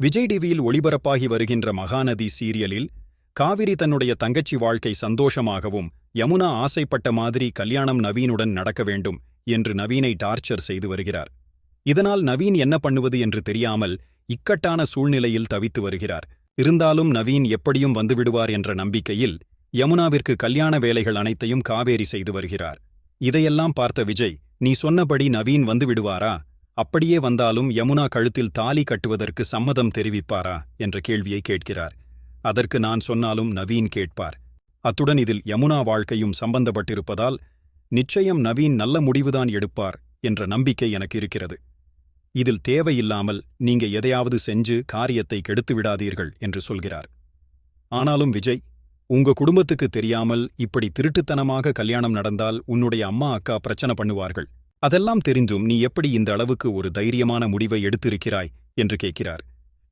விஜய் டிவியில் ஒளிபரப்பாகி வருகின்ற மகாநதி சீரியலில் காவிரி தன்னுடைய தங்கச்சி வாழ்க்கை சந்தோஷமாகவும் யமுனா ஆசைப்பட்ட மாதிரி கல்யாணம் நவீனுடன் நடக்க வேண்டும் என்று நவீனை டார்ச்சர் செய்து வருகிறார். இதனால் நவீன் என்ன பண்ணுவது என்று தெரியாமல் இக்கட்டான சூழ்நிலையில் தவித்து வருகிறார். இருந்தாலும் நவீன் எப்படியும் வந்துவிடுவார் என்ற நம்பிக்கையில் யமுனாவிற்கு கல்யாண வேலைகள் அனைத்தையும் காவேரி செய்து வருகிறார். இதையெல்லாம் பார்த்த விஜய் நீ சொன்னபடி நவீன் வந்து விடுவாரா? அப்படியே வந்தாலும் யமுனா கழுத்தில் தாலி கட்டுவதற்கு சம்மதம் தெரிவிப்பாரா? என்ற கேள்வியை கேட்கிறார். அதற்கு நான் சொன்னாலும் நவீன் கேட்பார். அத்துடன் இதில் யமுனா வாழ்க்கையும் சம்பந்தப்பட்டிருப்பதால் நிச்சயம் நவீன் நல்ல முடிவுதான் எடுப்பார் என்ற நம்பிக்கை எனக்கு இருக்கிறது. இதில் தேவையில்லாமல் நீங்க எதையாவது செஞ்சு காரியத்தை கெடுத்து விடாதீர்கள் என்று சொல்கிறார். ஆனாலும் விஜய் உங்க குடும்பத்துக்கு தெரியாமல் இப்படி திருட்டுத்தனமாக கல்யாணம் நடந்தால் உன்னுடைய அம்மா அக்கா பிரச்சனை பண்ணுவார்கள். அதெல்லாம் தெரிந்தும் நீ எப்படி இந்த அளவுக்கு ஒரு தைரியமான முடிவை எடுத்திருக்கிறாய்? என்று கேட்கிறார்.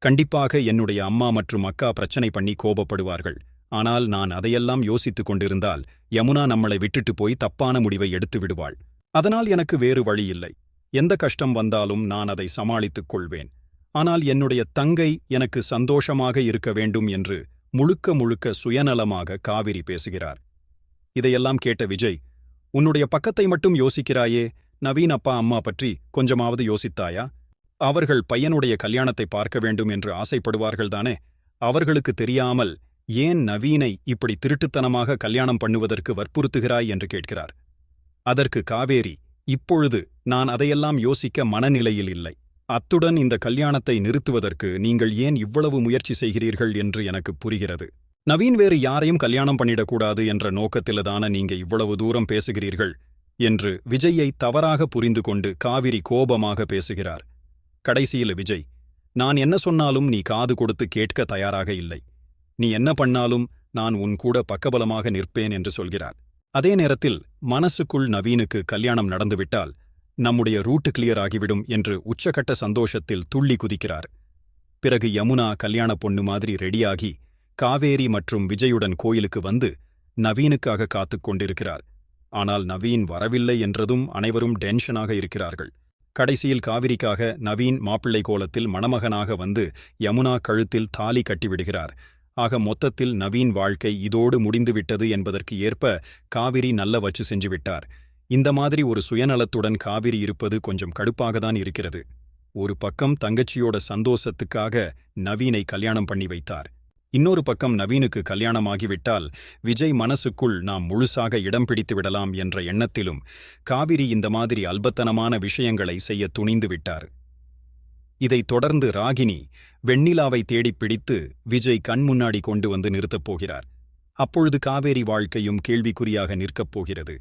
கண்டிப்பாக என்னுடைய அம்மா மற்றும் அக்கா பிரச்சனை பண்ணி கோபப்படுவார்கள். ஆனால் நான் அதையெல்லாம் யோசித்துக் கொண்டிருந்தால் யமுனா நம்மளை விட்டுட்டு போய் தப்பான முடிவை எடுத்து விடுவாள். அதனால் எனக்கு வேறு வழியில்லை எந்த கஷ்டம் வந்தாலும் நான் அதை சமாளித்துக் கொள்வேன். ஆனால் என்னுடைய தங்கை எனக்கு சந்தோஷமாக இருக்க வேண்டும் என்று முழுக்க முழுக்க சுயநலமாக காவிரி பேசுகிறார். இதையெல்லாம் கேட்ட விஜய் உன்னுடைய பக்கத்தை மட்டும் யோசிக்கிறாயே நவீன் அப்பா அம்மா பற்றி கொஞ்சமாவது யோசித்தாயா? அவர்கள் பையனுடைய கல்யாணத்தை பார்க்க வேண்டும் என்று ஆசைப்படுவார்கள்தானே அவர்களுக்கு தெரியாமல் ஏன் நவீனை இப்படி திருட்டுத்தனமாக கல்யாணம் பண்ணுவதற்கு வற்புறுத்துகிறாய் என்று கேட்கிறார். அதற்கு காவேரி இப்பொழுது நான் அதையெல்லாம் யோசிக்க மனநிலையில் இல்லை. அத்துடன் இந்த கல்யாணத்தை நிறுத்துவதற்கு நீங்கள் ஏன் இவ்வளவு முயற்சி செய்கிறீர்கள் என்று எனக்கு புரிகிறது. நவீன் வேறு யாரையும் கல்யாணம் பண்ணிடக்கூடாது என்ற நோக்கத்தில்தான நீங்க இவ்வளவு தூரம் பேசுகிறீர்கள். என்று விஜய்யை தவறாக புரிந்து கொண்டு காவிரி கோபமாக பேசுகிறார். கடைசியில் விஜய் நான் என்ன சொன்னாலும் நீ காது கொடுத்து கேட்க தயாராக இல்லை. நீ என்ன பண்ணாலும் நான் உன் கூட பக்கபலமாக நிற்பேன் என்று சொல்கிறார். அதே நேரத்தில் மனசுக்குள் நவீனுக்கு கல்யாணம் நடந்துவிட்டால் நம்முடைய ரூட்டு கிளியர் ஆகிவிடும் என்று உச்சகட்ட சந்தோஷத்தில் துள்ளி குதிக்கிறார். பிறகு யமுனா கல்யாண பொண்ணு மாதிரி ரெடியாகி காவேரி மற்றும் விஜயுடன் கோயிலுக்கு வந்து நவீனுக்காக காத்துக் கொண்டிருக்கிறார். ஆனால் நவீன் வரவில்லை என்றதும் அனைவரும் டென்ஷனாக இருக்கிறார்கள். கடைசியில் காவிரிக்காக நவீன் மாப்பிள்ளை கோலத்தில் மணமகனாக வந்து யமுனா கழுத்தில் தாலி கட்டிவிடுகிறார். ஆக மொத்தத்தில் நவீன் வாழ்க்கை இதோடு முடிந்துவிட்டது என்பதற்கு ஏற்ப காவிரி நல்ல வச்சு செஞ்சுவிட்டார் இந்த மாதிரி ஒரு சுயநலத்துடன் காவிரி இருப்பது கொஞ்சம் கடுப்பாகத்தான் இருக்கிறது. ஒரு பக்கம் தங்கச்சியோட சந்தோஷத்துக்காக நவீனை கல்யாணம் பண்ணி வைத்தார். இன்னொரு பக்கம் நவீனுக்கு கல்யாணமாகிவிட்டால் விஜய் மனசுக்குள் நாம் முழுசாக இடம் பிடித்து விடலாம் என்ற எண்ணத்திலும் காவிரி இந்த மாதிரி அல்பத்தனமான விஷயங்களை செய்ய துணிந்து விட்டார். இதைத் தொடர்ந்து ராகினி வெண்ணிலாவை தேடிப் பிடித்து விஜய் கண் முன்னாடி கொண்டு வந்து நிறுத்தப் போகிறார். அப்பொழுது காவேரி வாழ்க்கையும் கேள்விக்குறியாக நிற்கப் போகிறது.